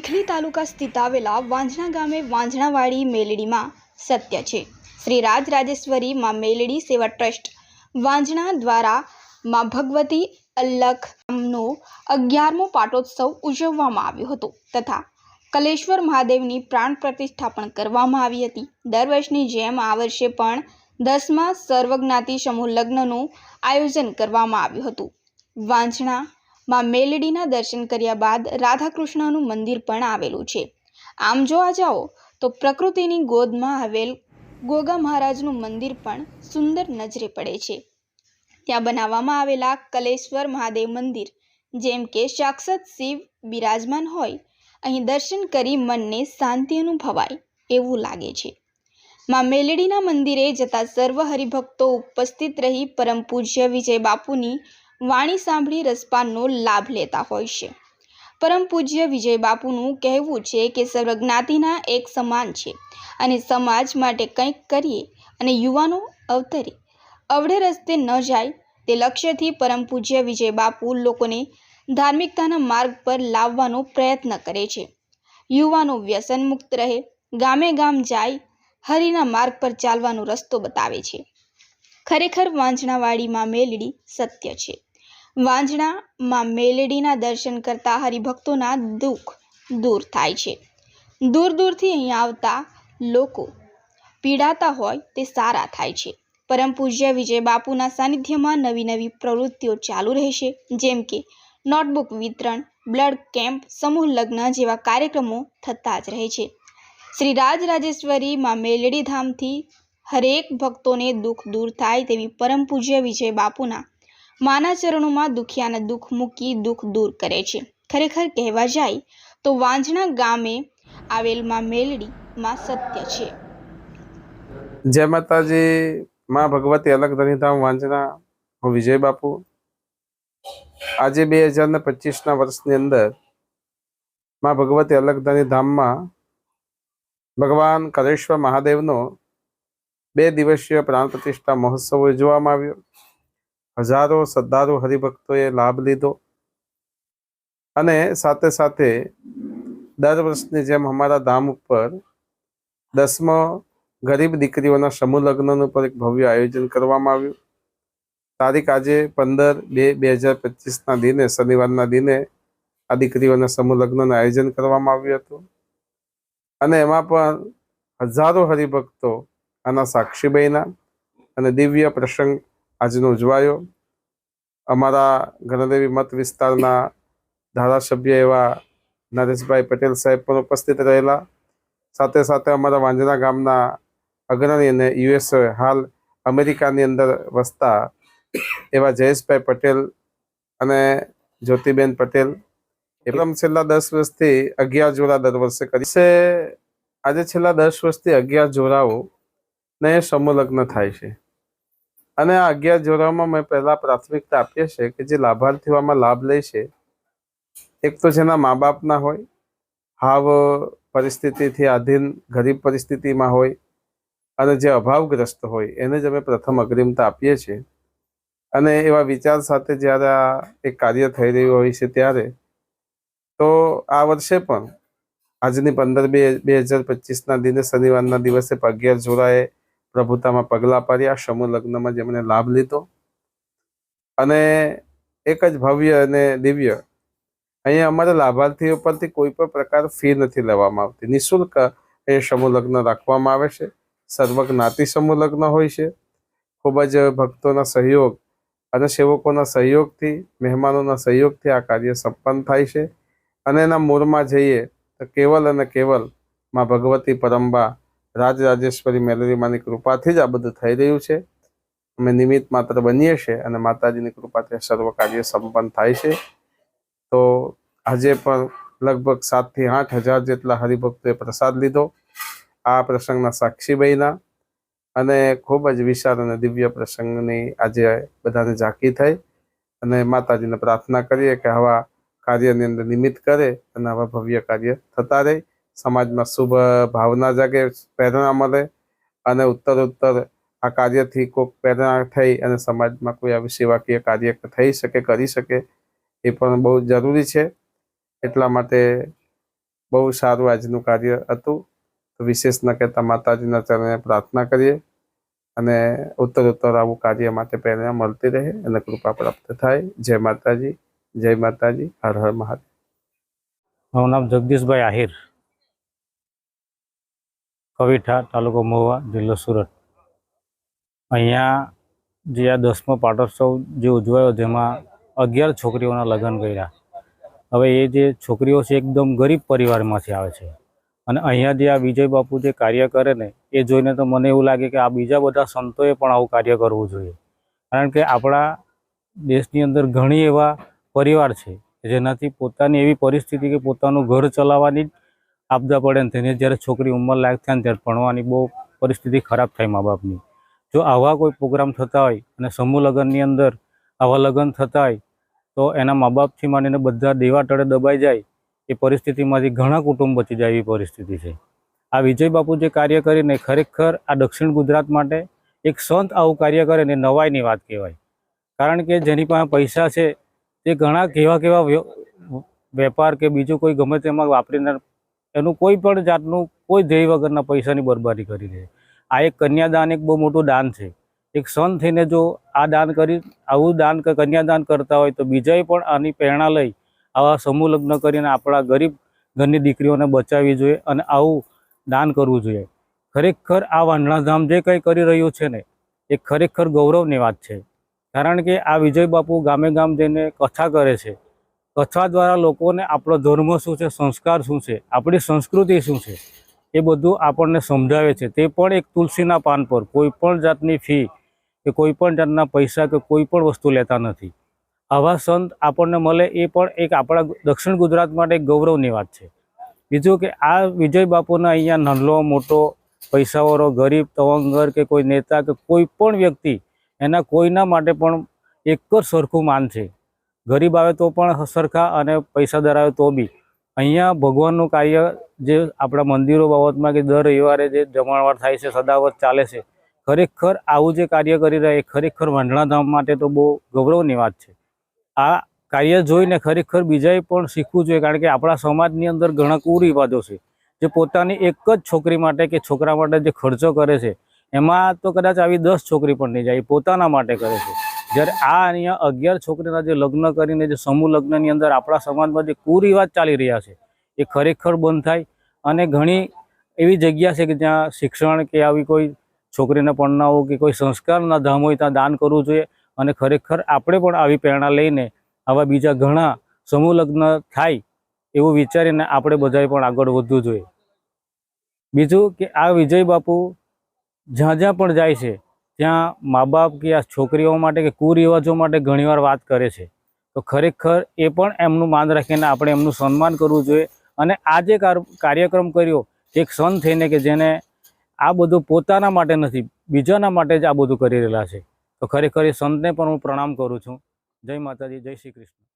ચીખલી તાલુકા સ્થિત આવેલા વાંજણા ગામે વાંઝણાવાડી મેલડીમાં સત્ય છે. શ્રી રાજ રાજેશ્વરી માં મેલડી સેવા ટ્રસ્ટ વાંજણા દ્વારા માં ભગવતી અલ્લખનો અગિયારમો પાટોત્સવ ઉજવવામાં આવ્યો હતો તથા કલેશ્વર મહાદેવની પ્રાણ પ્રતિષ્ઠા પણ કરવામાં આવી હતી. દર વર્ષની જેમ આ વર્ષે પણ દસમા સર્વજ્ઞાતિ સમૂહ લગ્નનું આયોજન કરવામાં આવ્યું હતું. વાંજણા માં મેલડીના દર્શન કર્યા બાદ રાધાકૃષ્ણનું મંદિર પણ આવેલું છે. આમ જોવા જાઓ, તો પ્રકૃતિની ગોદમાં આવેલ ગોગા મહારાજનું મંદિર પણ સુંદર નજરે પડે છે. ત્યાં બનાવવામાં આવેલા કલેશ્વર મહાદેવ મંદિર, જેમ કે સાક્ષાત શિવ બિરાજમાન હોય, અહીં દર્શન કરી મનને શાંતિ અનુભવાય એવું લાગે છે. માં મેલડીના મંદિરે જતા સર્વ હરિભક્તો ઉપસ્થિત રહી પરમ પૂજ્ય વિજય બાપુની વાણી સાંભળી રસપાનનો લાભ લેતા હોય છે. પરમ પૂજ્ય વિજય બાપુનું કહેવું છે કે સર્વજ્ઞાતિના એક સમાન છે અને સમાજ માટે કંઈક કરીએ અને યુવાનો અવતરે અવળે રસ્તે ન જાય તે લક્ષ્યથી પરમ પૂજ્ય વિજય બાપુ લોકોને ધાર્મિકતાના માર્ગ પર લાવવાનો પ્રયત્ન કરે છે. યુવાનો વ્યસન મુક્ત રહે, ગામે ગામ જાય, હરિના માર્ગ પર ચાલવાનો રસ્તો બતાવે છે. ખરેખર વાંચણાવાળીમાં મેલડી સત્ય છે. વાંજણામાં મેલેડીના દર્શન કરતા હરિભક્તોના દુઃખ દૂર થાય છે. દૂર દૂરથી અહીં આવતા લોકો પીડાતા હોય તે સારા થાય છે. પરમ પૂજ્ય વિજય બાપુના સાનિધ્યમાં નવી નવી પ્રવૃત્તિઓ ચાલુ રહેશે. જેમ કે નોટબુક વિતરણ, બ્લડ કેમ્પ, સમૂહ લગ્ન જેવા કાર્યક્રમો થતા જ રહે છે. શ્રી રાજ રાજેશ્વરી માં મેલડી ધામથી હરેક ભક્તોને દુઃખ દૂર થાય તેવી પરમ પૂજ્ય વિજય બાપુના માના ચરણોમાં દુખિયાના દુઃખ મૂકી દુઃખ દૂર કરે છે. ખરેખર કહેવા જાય તો વાંજણા ગામે આવેલમાં મેલડી માં સત્ય છે. જય માતાજી, માં ભગવતી અલગ ધણીધામ વાંચના વિજય બાપુ. આજે બે હજાર ને પચીસના વર્ષની અંદરમાં ભગવતી અલગ ધામમાં ભગવાન કરેશ્વર મહાદેવનો બે દિવસીય પ્રાણ પ્રતિષ્ઠા મહોત્સવ ઉજવવામાં આવ્યો. હજારો સદ્દારો હરિભક્તોએ લાભ લીધો અને સાથે સાથે દર વર્ષની જેમ અમારા ધામ ઉપર દસમો ગરીબ દીકરીઓના સમૂહ લગ્નનું પણ એક ભવ્ય આયોજન કરવામાં આવ્યું. તારીખ આજે પંદર બે બે હજાર પચીસના દિને, શનિવારના દિને આ દીકરીઓના સમૂહ લગ્નનું આયોજન કરવામાં આવ્યું હતું. અને એમાં પણ હજારો હરિભક્તો આના સાક્ષી અને દિવ્ય પ્રસંગ આજનો ઉજવાયો. અમારા ગણદેવી મત વિસ્તારના ધારાસભ્ય એવા નરેશભાઈ પટેલ સાહેબ પણ ઉપસ્થિત રહેલા. સાથે સાથે અમારા વાંજણા ગામના અગ્રણી અને યુએસ હાલ અમેરિકાની અંદર વસતા એવા જયેશભાઈ પટેલ અને જ્યોતિબેન પટેલ. એકદમ છેલ્લા દસ વર્ષથી અગિયાર જોડા દર વર્ષે કરી છે. આજે છેલ્લા દસ વર્ષથી અગિયાર જોડાઓ ને સમૂહ થાય છે. અને આ અગિયાર જોડાઓમાં મેં પહેલા પ્રાથમિકતા આપીએ છે કે જે લાભાર્થીઓ આમાં લાભ લે છે, એક તો જેના મા બાપના હોય, હાવ પરિસ્થિતિથી આધીન ગરીબ પરિસ્થિતિમાં હોય, અને જે અભાવગ્રસ્ત હોય, એને જ અમે પ્રથમ અગ્રિમતા આપીએ છીએ. અને એવા વિચાર સાથે જ્યારે આ એક કાર્ય થઈ રહ્યું હોય છે ત્યારે, તો આ વર્ષે પણ, આજની પંદર બે બે હજાર પચીસના દિને શનિવારના દિવસે અગિયાર જોડાએ પ્રભુતામાં પગલાં પર્યા સમૂહ લગ્નમાં જેમણે લાભ લીધો. અને એક જ ભવ્ય અને દિવ્ય. અહીંયા અમારા લાભાર્થીઓ પરથી કોઈ પણ પ્રકાર ફી નથી લેવામાં આવતી. નિઃશુલ્ક એ સમૂહ લગ્ન રાખવામાં આવે છે. સર્વ જ્ઞાતિ સમૂહ લગ્ન હોય છે. ખૂબ જ ભક્તોના સહયોગ અને સેવકોના સહયોગથી, મહેમાનોના સહયોગથી આ કાર્ય સંપન્ન થાય છે. અને એના મૂળમાં જઈએ તો કેવલ અને કેવલમાં ભગવતી પરંબા રાજરાજેશ્વરી મેલરીમાની કૃપાથી જ આ બધું થઈ રહ્યું છે. અમે નિમિત્ત માત્ર બનીએ છીએ અને માતાજીની કૃપાથી સર્વ કાર્ય સંપન્ન થાય છે. તો આજે પણ લગભગ સાતથી આઠ હજાર જેટલા હરિભક્તોએ પ્રસાદ લીધો. આ પ્રસંગના સાક્ષી બન્યા અને ખૂબ જ વિશાળ અને દિવ્ય પ્રસંગની આજે બધાને ઝાંકી થઈ અને માતાજીને પ્રાર્થના કરીએ કે આવા કાર્યની અંદર નિમિત્ત કરે અને આવા ભવ્ય કાર્ય થતા રહે. સમાજમાં શુભ ભાવના જાગે, પ્રેરણા મળે અને ઉત્તર ઉત્તર આ કાર્યથી કોઈક પ્રેરણા થઈ અને સમાજમાં કોઈ આવી સેવાકીય કાર્ય થઈ શકે, કરી શકે એ પણ બહુ જરૂરી છે. એટલા માટે બહુ સારું આજનું કાર્ય હતું. તો વિશેષ ન કહેતા માતાજીના ચરણે પ્રાર્થના કરીએ અને ઉત્તર ઉત્તર આવું કાર્ય માટે પ્રેરણા મળતી રહે અને કૃપા પ્રાપ્ત થાય. જય માતાજી જય માતાજી, હર હર મહાદેવ. મારું નામ જગદીશભાઈ આહિર. કવિઠા તાલુકો મહુવા જિલ્લો સુરત. અહીંયા જે આ દસમો પાટોત્સવ જે ઉજવાયો જેમાં અગિયાર છોકરીઓના લગ્ન કર્યા. હવે એ જે છોકરીઓ છે એકદમ ગરીબ પરિવારમાંથી આવે છે. અને અહીંયા જે આ વિજય બાપુ જે કાર્ય કરે ને, એ જોઈને તો મને એવું લાગે કે આ બીજા બધા સંતોએ પણ આવું કાર્ય કરવું જોઈએ. કારણ કે આપણા દેશની અંદર ઘણી એવા પરિવાર છે જેનાથી પોતાની એવી પરિસ્થિતિ કે પોતાનું ઘર ચલાવવાની આપદા પડે ને તેને જ્યારે છોકરી ઉંમર લાયક થાય ને ત્યારે ભણવાની બહુ પરિસ્થિતિ ખરાબ થાય મા બાપની. જો આવા કોઈ પ્રોગ્રામ થતા હોય અને સમૂહ લગ્નની અંદર આવા લગ્ન થતા હોય, તો એના મા બાપથી માંડીને બધા દેવા તળે દબાઈ જાય, એ પરિસ્થિતિમાંથી ઘણા કુટુંબ બચી જાય એવી પરિસ્થિતિ છે. આ વિજય બાપુ જે કાર્ય કરીને ખરેખર આ દક્ષિણ ગુજરાત માટે એક સંત આવું કાર્ય કરે ને નવાઈની વાત કહેવાય. કારણ કે જેની પાસે પૈસા છે, તે ઘણા કેવા કેવા વેપાર કે બીજું કોઈ ગમે તેમાં વાપરીને એનું કોઈ પણ જાતનું કોઈ ધ્યેય વગરના પૈસાની બરબાદી કરી દે. આ એક કન્યાદાન એક બહુ મોટું દાન છે. એક સન થઈને જો આ દાન કરી, આવું દાન કન્યાદાન કરતા હોય તો બીજાએ પણ આની પ્રેરણા લઈ, આવા સમૂહ લગ્ન કરીને આપણા ગરીબ ઘરની દીકરીઓને બચાવવી જોઈએ અને આવું દાન કરવું જોઈએ. ખરેખર આ વાંઢણાધામ જે કંઈ કરી રહ્યું છે ને, એ ખરેખર ગૌરવની વાત છે. કારણ કે આ વિજય બાપુ ગામે ગામ જઈને કથા કરે છે. કથા દ્વારા લોકોને આપણો ધર્મ શું છે, સંસ્કાર શું છે, આપણી સંસ્કૃતિ શું છે, એ બધું આપણને સમજાવે છે. તે પણ એક તુલસીના પાન પર. કોઈ પણ જાતની ફી કે કોઈ પણ જાતના પૈસા કે કોઈ પણ વસ્તુ લેતા નથી. આવા સંત આપણને મળે એ પણ એક આપણા દક્ષિણ ગુજરાત માટે એક ગૌરવની વાત છે. બીજું કે આ વિજય બાપુના અહીંયા નાનલો મોટો પૈસાવાળો, ગરીબ, તવંગર કે કોઈ નેતા કે કોઈ પણ વ્યક્તિ એના કોઈના માટે પણ એક જ સરખું માન છે. ગરીબ આવે તો પણ સરખા અને પૈસાદાર આવે તો બી. અહીંયા ભગવાનનું કાર્ય જે આપણા મંદિરો બાબતમાં કે દર રવિવારે જે જમણવાર થાય છે, સદાવત ચાલે છે, ખરેખર આવું જે કાર્ય કરી રહ્યા એ ખરેખર વાંઢણાધામ માટે તો બહુ ગૌરવની વાત છે. આ કાર્ય જોઈને ખરેખર બીજાએ પણ શીખવું જોઈએ, કારણ કે આપણા સમાજની અંદર ઘણા કુરિવાજો છે, જે પોતાની એક જ છોકરી માટે કે છોકરા માટે જે ખર્ચો કરે છે, એમાં તો કદાચ આવી દસ છોકરી પણ નહીં જાય પોતાના માટે કરે છે. જ્યારે આ અહીંયા અગિયાર છોકરીના જે લગ્ન કરીને જે સમૂહ લગ્નની અંદર આપણા સમાજમાં જે કુરિવાજ ચાલી રહ્યા છે, એ ખરેખર બંધ થાય. અને ઘણી એવી જગ્યા છે કે જ્યાં શિક્ષણ કે આવી કોઈ છોકરીને હોય કે કોઈ સંસ્કારના ધામ હોય ત્યાં દાન કરવું જોઈએ. અને ખરેખર આપણે પણ આવી પ્રેરણા લઈને આવા બીજા ઘણા સમૂહ લગ્ન થાય એવું વિચારીને આપણે બધાએ પણ આગળ વધવું જોઈએ. બીજું કે આ વિજય બાપુ જ્યાં જ્યાં પણ જાય છે ત્યાં મા બાપ કે આ છોકરીઓ માટે કે કુરિવાજો માટે ઘણીવાર વાત કરે છે. તો ખરેખર એ પણ એમનું માન રાખીને આપણે એમનું સન્માન કરવું જોઈએ. અને આ જે કાર- કાર્યક્રમ કર્યો, એક સંત થઈને કે જેને આ બધું પોતાના માટે નથી, બીજાના માટે જ આ બધું કરી રહેલા છે. તો ખરેખર એ સંતને પણ હું પ્રણામ કરું છું. જય માતાજી, જય શ્રી કૃષ્ણ.